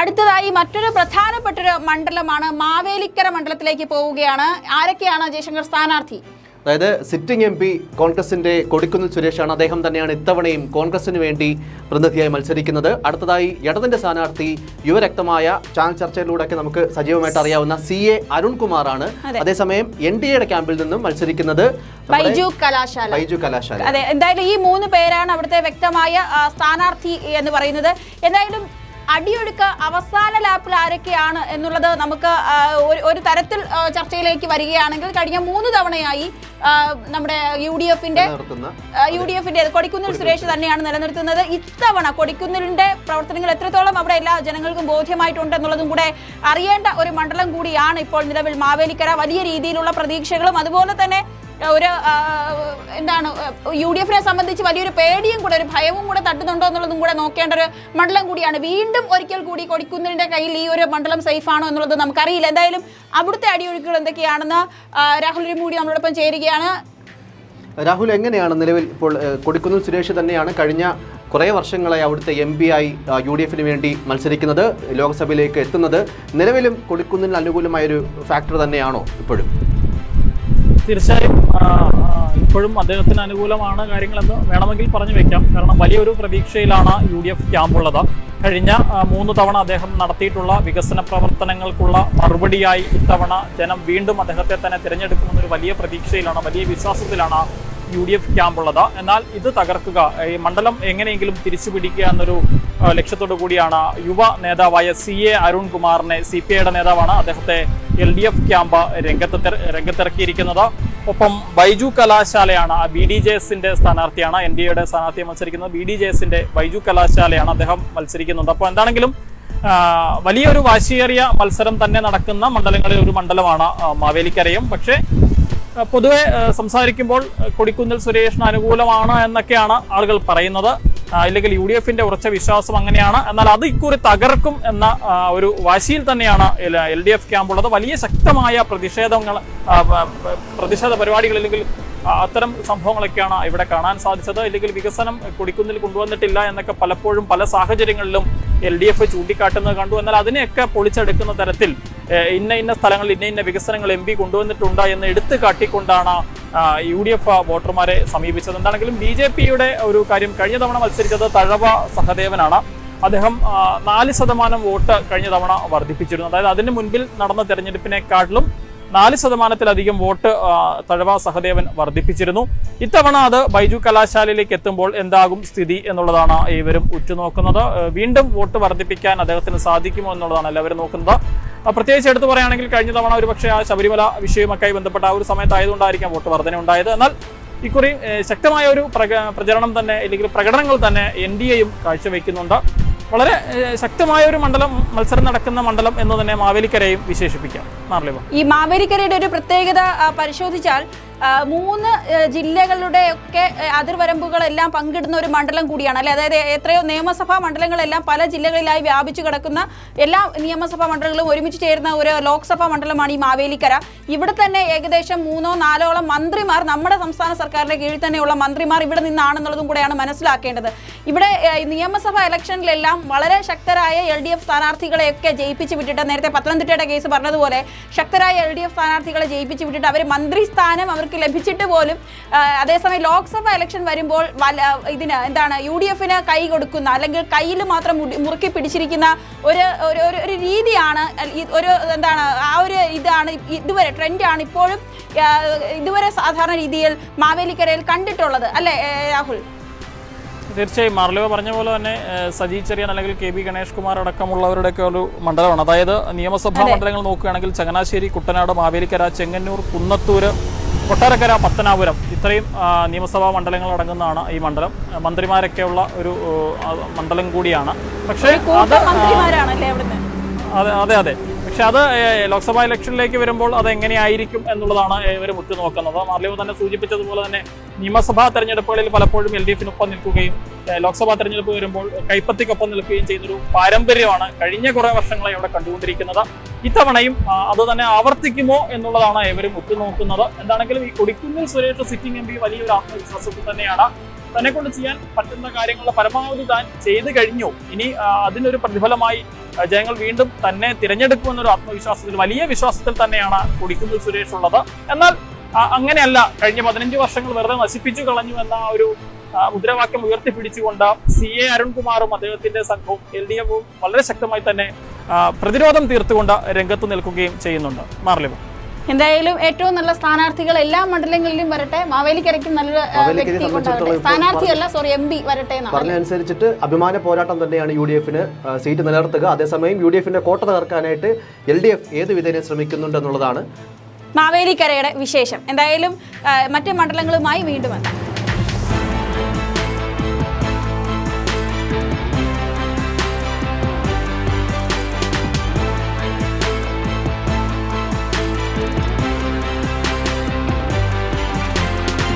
അടുത്തതായി മറ്റൊരു പ്രധാനപ്പെട്ട ഒരു മണ്ഡലമാണ് മാവേലിക്കര മണ്ഡലത്തിലേക്ക് പോവുകയാണ്. ആരൊക്കെയാണ് ജയശങ്കർ സ്ഥാനാർത്ഥി? അതായത് സിറ്റിംഗ് എം പി കോൺഗ്രസിന്റെ കൊടിക്കുന്നിൽ സുരേഷാണ്. അദ്ദേഹം തന്നെയാണ് ഇത്തവണയും കോൺഗ്രസിന് വേണ്ടി പ്രതിനിധിയായി മത്സരിക്കുന്നത്. അടുത്തതായി ഇടതിന്റെ സ്ഥാനാർത്ഥി യുവരക്തമായ ചാനൽ ചർച്ചയിലൂടെയൊക്കെ നമുക്ക് സജീവമായിട്ട് അറിയാവുന്ന സി എ അരുൺകുമാറാണ്. അതേസമയം എൻ ഡി എയുടെ ക്യാമ്പിൽ നിന്നും മത്സരിക്കുന്നത് ബൈജു കലാശാല. ബൈജു കലാശാല. അതെ. എന്തായാലും ഈ മൂന്ന് പേരാണ് അവിടുത്തെ വ്യക്തമായ സ്ഥാനാർത്ഥി എന്ന് പറയുന്നത്. എന്തായാലും അടിയൊഴുക്ക് അവസാന ലാപ്പിൽ ആരൊക്കെയാണ് എന്നുള്ളത് നമുക്ക് ഒരു- തരത്തിൽ ചർച്ചയിലേക്ക് വരികയാണെങ്കിൽ കഴിഞ്ഞ മൂന്ന് തവണയായി നമ്മുടെ യു ഡി എഫിന്റെ യു ഡി എഫിന്റെ കൊടിക്കുന്നിൽ സുരേഷ് തന്നെയാണ് നിലനിർത്തുന്നത്. ഇത്തവണ കൊടിക്കുന്നിലിന്റെ പ്രവർത്തനങ്ങൾ എത്രത്തോളം അവിടെ എല്ലാ ജനങ്ങൾക്കും ബോധ്യമായിട്ടുണ്ട് എന്നുള്ളതും കൂടെ അറിയേണ്ട ഒരു മണ്ഡലം കൂടിയാണ് ഇപ്പോൾ നിലവിൽ മാവേലിക്കര. വലിയ രീതിയിലുള്ള പ്രതീക്ഷകളും അതുപോലെ തന്നെ ഒരു എന്താണ് യു ഡി എഫിനെ സംബന്ധിച്ച് വലിയൊരു പേടിയും കൂടെ ഒരു ഭയവും കൂടെ തട്ടുന്നുണ്ടോ എന്നുള്ളതും കൂടെ നോക്കേണ്ട ഒരു മണ്ഡലം കൂടിയാണ്. വീണ്ടും ഒരിക്കൽ കൂടി കൊടിക്കുന്നതിന്റെ കയ്യിൽ ഈ ഒരു മണ്ഡലം സേഫ് ആണോ എന്നുള്ളത് നമുക്കറിയില്ല. എന്തായാലും അവിടുത്തെ അടിയൊഴുക്കുകൾ എന്തൊക്കെയാണെന്ന് രാഹുൽ കൂടി നമ്മളോടൊപ്പം ചേരുകയാണ്. രാഹുൽ എങ്ങനെയാണ് നിലവിൽ ഇപ്പോൾ കൊടിക്കുന്നിൽ സുരേഷ് തന്നെയാണ് കഴിഞ്ഞ കുറേ വർഷങ്ങളായി അവിടുത്തെ എം പി ആയി യു ഡി എഫിന് വേണ്ടി മത്സരിക്കുന്നത് ലോക്സഭയിലേക്ക് എത്തുന്നത്. നിലവിലും കൊടിക്കുന്നിന് അനുകൂലമായൊരു ഫാക്ടർ തന്നെയാണോ ഇപ്പോഴും? തീർച്ചയായും ഇപ്പോഴും അദ്ദേഹത്തിന് അനുകൂലമാണ് കാര്യങ്ങളെന്ന് വേണമെങ്കിൽ പറഞ്ഞു വെക്കാം. കാരണം വലിയൊരു പ്രതീക്ഷയിലാണ് യു ഡി എഫ് ക്യാമ്പുള്ളത് കഴിഞ്ഞ മൂന്ന് തവണ അദ്ദേഹം നടത്തിയിട്ടുള്ള വികസന പ്രവർത്തനങ്ങൾക്കുള്ള മറുപടിയായി ഇത്തവണ ജനം വീണ്ടും അദ്ദേഹത്തെ തന്നെ തിരഞ്ഞെടുക്കുമെന്നൊരു വലിയ പ്രതീക്ഷയിലാണ് വലിയ വിശ്വാസത്തിലാണ് യു ഡി എഫ് ക്യാമ്പുള്ളത് എന്നാൽ ഇത് തകർക്കുക ഈ മണ്ഡലം എങ്ങനെയെങ്കിലും തിരിച്ചു പിടിക്കുക എന്നൊരു ലക്ഷ്യത്തോടു കൂടിയാണ് യുവ നേതാവായ സി എ അരുൺകുമാറിനെ സി പി ഐയുടെ നേതാവാണ് അദ്ദേഹത്തെ എൽ ഡി എഫ് ക്യാമ്പ് രംഗത്ത് രംഗത്തിറക്കിയിരിക്കുന്നത്. ഒപ്പം ബൈജു കലാശാലയാണ് ബി ഡി ജെ എസിന്റെ സ്ഥാനാർത്ഥിയാണ് എൻ ഡി എയുടെ സ്ഥാനാർത്ഥിയെ മത്സരിക്കുന്നത്. ബി ഡി ജെ എസിന്റെ ബൈജു കലാശാലയാണ് അദ്ദേഹം മത്സരിക്കുന്നുണ്ട് അപ്പോൾ എന്താണെങ്കിലും വലിയൊരു വാശിയേറിയ മത്സരം തന്നെ നടക്കുന്ന മണ്ഡലങ്ങളിൽ ഒരു മണ്ഡലമാണ് മാവേലിക്കരയും. പക്ഷേ പൊതുവെ സംസാരിക്കുമ്പോൾ കൊടിക്കുന്നിൽ സുരേഷിന് അനുകൂലമാണ് എന്നൊക്കെയാണ് ആളുകൾ പറയുന്നത്. ഇല്ലെങ്കിൽ യു ഡി എഫിന്റെ ഉറച്ച വിശ്വാസം അങ്ങനെയാണ്. എന്നാൽ അത് ഇക്കുറി തകർക്കും എന്ന ഒരു വാശിയിൽ തന്നെയാണ് എൽ ഡി എഫ് ക്യാമ്പുള്ളത് വലിയ ശക്തമായ പ്രതിഷേധങ്ങൾ പ്രതിഷേധ പരിപാടികൾ അല്ലെങ്കിൽ അത്തരം സംഭവങ്ങളൊക്കെയാണ് ഇവിടെ കാണാൻ സാധിച്ചത്. ഇല്ലെങ്കിൽ വികസനം കുടിക്കുന്നിൽ കൊണ്ടുവന്നിട്ടില്ല എന്നൊക്കെ പലപ്പോഴും പല സാഹചര്യങ്ങളിലും എൽ ഡി എഫ് ചൂണ്ടിക്കാട്ടുന്നത് കണ്ടു. എന്നാൽ അതിനെയൊക്കെ പൊളിച്ചെടുക്കുന്ന തരത്തിൽ ഇന്ന ഇന്ന സ്ഥലങ്ങളിൽ ഇന്ന ഇന്ന വികസനങ്ങൾ എം പി കൊണ്ടുവന്നിട്ടുണ്ട് എന്ന് എടുത്തു കാട്ടിക്കൊണ്ടാണ് യു ഡി എഫ് വോട്ടർമാരെ സമീപിച്ചത്. എന്താണെങ്കിലും ബി ജെ പിയുടെ ഒരു കാര്യം കഴിഞ്ഞ തവണ മത്സരിച്ചത് തഴവ സഹദേവനാണ്. അദ്ദേഹം നാല് ശതമാനം വോട്ട് കഴിഞ്ഞ തവണ വർദ്ധിപ്പിച്ചിരുന്നു. അതായത് അതിന് മുൻപിൽ നടന്ന തെരഞ്ഞെടുപ്പിനെക്കാട്ടിലും നാല് ശതമാനത്തിലധികം വോട്ട് തഴവ സഹദേവൻ വർദ്ധിപ്പിച്ചിരുന്നു. ഇത്തവണ അത് ബൈജു കലാശാലയിലേക്ക് എത്തുമ്പോൾ എന്താകും സ്ഥിതി എന്നുള്ളതാണ് ഇവരും ഉറ്റുനോക്കുന്നത്. വീണ്ടും വോട്ട് വർദ്ധിപ്പിക്കാൻ അദ്ദേഹത്തിന് സാധിക്കുമോ എന്നുള്ളതാണ് എല്ലാവരും നോക്കുന്നത്. പ്രത്യേകിച്ച് എടുത്തു പറയുകയാണെങ്കിൽ കഴിഞ്ഞ തവണ ഒരു പക്ഷേ ആ ശബരിമല വിഷയവുമൊക്കെ ബന്ധപ്പെട്ട ആ ഒരു സമയത്തായതുകൊണ്ടായിരിക്കാം വോട്ട് വർധന ഉണ്ടായത് എന്നാൽ ഇക്കുറി ശക്തമായ ഒരു പ്രചരണം തന്നെ അല്ലെങ്കിൽ പ്രകടനങ്ങൾ തന്നെ എൻ ഡി എയും കാഴ്ചവെക്കുന്നുണ്ട്. വളരെ ശക്തമായ ഒരു മണ്ഡലം മത്സരം നടക്കുന്ന മണ്ഡലം എന്ന് തന്നെ മാവേലിക്കരയും വിശേഷിപ്പിക്കാം. ഈ മാവേലിക്കരയുടെ ഒരു പ്രത്യേകത പരിശോധിച്ചാൽ മൂന്ന് ജില്ലകളുടെ ഒക്കെ അതിർവരമ്പുകളെല്ലാം പങ്കിടുന്ന ഒരു മണ്ഡലം കൂടിയാണ്. അല്ലെ? അതായത് എത്രയോ നിയമസഭാ മണ്ഡലങ്ങളെല്ലാം പല ജില്ലകളിലായി വ്യാപിച്ചു കിടക്കുന്ന എല്ലാ നിയമസഭാ മണ്ഡലങ്ങളും ഒരുമിച്ച് ചേരുന്ന ഒരു ലോക്സഭാ മണ്ഡലമാണ് ഈ മാവേലിക്കര. ഇവിടെ തന്നെ ഏകദേശം മൂന്നോ നാലോളം മന്ത്രിമാർ നമ്മുടെ സംസ്ഥാന സർക്കാരിന്റെ കീഴിൽ തന്നെയുള്ള മന്ത്രിമാർ ഇവിടെ നിന്നാണെന്നുള്ളതും കൂടെയാണ് മനസ്സിലാക്കേണ്ടത്. ഇവിടെ നിയമസഭാ ഇലക്ഷനിലെല്ലാം വളരെ ശക്തരായ എൽ ഡി എഫ് സ്ഥാനാർത്ഥികളെയൊക്കെ ജയിപ്പിച്ച് വിട്ടിട്ട് നേരത്തെ പത്തനംതിട്ടയുടെ കേസ് പറഞ്ഞതുപോലെ ശക്തരായ എൽ ഡി എഫ് സ്ഥാനാർത്ഥികളെ ജയിപ്പിച്ച് വിട്ടിട്ട് അവർ മന്ത്രിസ്ഥാനം അവർക്ക് ലഭിച്ചിട്ട് പോലും അതേസമയം ലോക്സഭ ഇലക്ഷൻ വരുമ്പോൾ ഇതിന് എന്താണ് യു ഡി എഫിന് കൈ കൊടുക്കുന്ന അല്ലെങ്കിൽ കയ്യിൽ മാത്രം മുറുക്കി പിടിച്ചിരിക്കുന്ന ഒരു ഒരു രീതിയാണ് ഒരു എന്താണ് ആ ഒരു ഇതാണ് ഇതുവരെ ട്രെൻഡാണ് ഇപ്പോഴും ഇതുവരെ സാധാരണ രീതിയിൽ മാവേലിക്കരയിൽ കണ്ടിട്ടുള്ളത്. അല്ലേ രാഹുൽ? തീർച്ചയായും. മാർലിവ പറഞ്ഞ പോലെ തന്നെ സജി ചെറിയൻ അല്ലെങ്കിൽ കെ ബി ഗണേഷ് കുമാർ അടക്കമുള്ളവരുടെയൊക്കെ ഒരു മണ്ഡലമാണ്. അതായത് നിയമസഭാ മണ്ഡലങ്ങൾ നോക്കുകയാണെങ്കിൽ ചങ്ങനാശ്ശേരി കുട്ടനാട് മാവേലിക്കര ചെങ്ങന്നൂർ കുന്നത്തൂര് കൊട്ടാരക്കര പത്തനാപുരം ഇത്രയും നിയമസഭാ മണ്ഡലങ്ങൾ അടങ്ങുന്നതാണ് ഈ മണ്ഡലം. മന്ത്രിമാരൊക്കെയുള്ള ഒരു മണ്ഡലം കൂടിയാണ്. പക്ഷേ അത് അതെ അതെ അതെ. പക്ഷെ അത് ലോക്സഭാ ഇലക്ഷനിലേക്ക് വരുമ്പോൾ അത് എങ്ങനെയായിരിക്കും എന്നുള്ളതാണ് ഇവർ ഉറ്റുനോക്കുന്നത് മാർലിവ് തന്നെ സൂചിപ്പിച്ചതുപോലെ തന്നെ നിയമസഭാ തെരഞ്ഞെടുപ്പുകളിൽ പലപ്പോഴും എൽ ഡി എഫിനൊപ്പം നിൽക്കുകയും ലോക്സഭാ തെരഞ്ഞെടുപ്പ് വരുമ്പോൾ കൈപ്പത്തിക്കൊപ്പം നിൽക്കുകയും ചെയ്യുന്നൊരു പാരമ്പര്യമാണ് കഴിഞ്ഞ കുറേ വർഷങ്ങളായി അവിടെ കണ്ടുകൊണ്ടിരിക്കുന്നത്. ഇത്തവണയും അത് തന്നെ ആവർത്തിക്കുമോ എന്നുള്ളതാണ് ഇവരും ഉറ്റുനോക്കുന്നത്. എന്താണെങ്കിലും ഈ Kodikunnil Suresh sitting M P വലിയൊരു ആത്മവിശ്വാസത്തിൽ തന്നെയാണ്. തന്നെ കൊണ്ട് ചെയ്യാൻ പറ്റുന്ന കാര്യങ്ങളുടെ പരമാവധി താൻ ചെയ്തു കഴിഞ്ഞു. ഇനി അതിനൊരു പ്രതിഫലമായി ജനങ്ങൾ വീണ്ടും തന്നെ തിരഞ്ഞെടുക്കുമെന്നൊരു ആത്മവിശ്വാസത്തിൽ വലിയ വിശ്വാസത്തിൽ തന്നെയാണ് കൊടിക്കുന്നിൽ സുരേഷ് ഉള്ളത്. എന്നാൽ അങ്ങനെയല്ല കഴിഞ്ഞ പതിനഞ്ച് വർഷങ്ങൾ വെറുതെ നശിപ്പിച്ചു കളഞ്ഞു എന്ന ആ ഒരു മുദ്രാവാക്യം ഉയർത്തിപ്പിടിച്ചുകൊണ്ട് സി എ അരുൺകുമാറും അദ്ദേഹത്തിന്റെ സംഘവും എൽ ഡി എഫും വളരെ ശക്തമായി തന്നെ പ്രതിരോധം തീർത്തുകൊണ്ട് രംഗത്ത് നിൽക്കുകയും ചെയ്യുന്നുണ്ട്. മാർലിമ എന്തായാലും ഏറ്റവും നല്ല സ്ഥാനാർത്ഥികൾ എല്ലാ മണ്ഡലങ്ങളിലും വരട്ടെ. മാവേലിക്കരയ്ക്കും നല്ല ആ, വ്യക്തി കൊണ്ടുവരട്ടെ സ്ഥാനാർത്ഥിയല്ല സോറി എം പി വരട്ടെ എന്നാണ്. പറഞ്ഞതനുസരിച്ചിട്ട് അഭിമാന പോരാട്ടം തന്നെയാണ് യു ഡി എഫിന് സീറ്റ് നിലനിർത്തുക. അതേസമയം യു ഡി എഫിന്റെ കോട്ട തകർക്കാനായിട്ട് എൽ ഡി എഫ് ഏത് വിധേന ശ്രമിക്കുന്നുണ്ട് എന്നുള്ളതാണ് മാവേലിക്കരയുടെ വിശേഷം. എന്തായാലും മറ്റ് മണ്ഡലങ്ങളുമായി വീണ്ടും എത്താം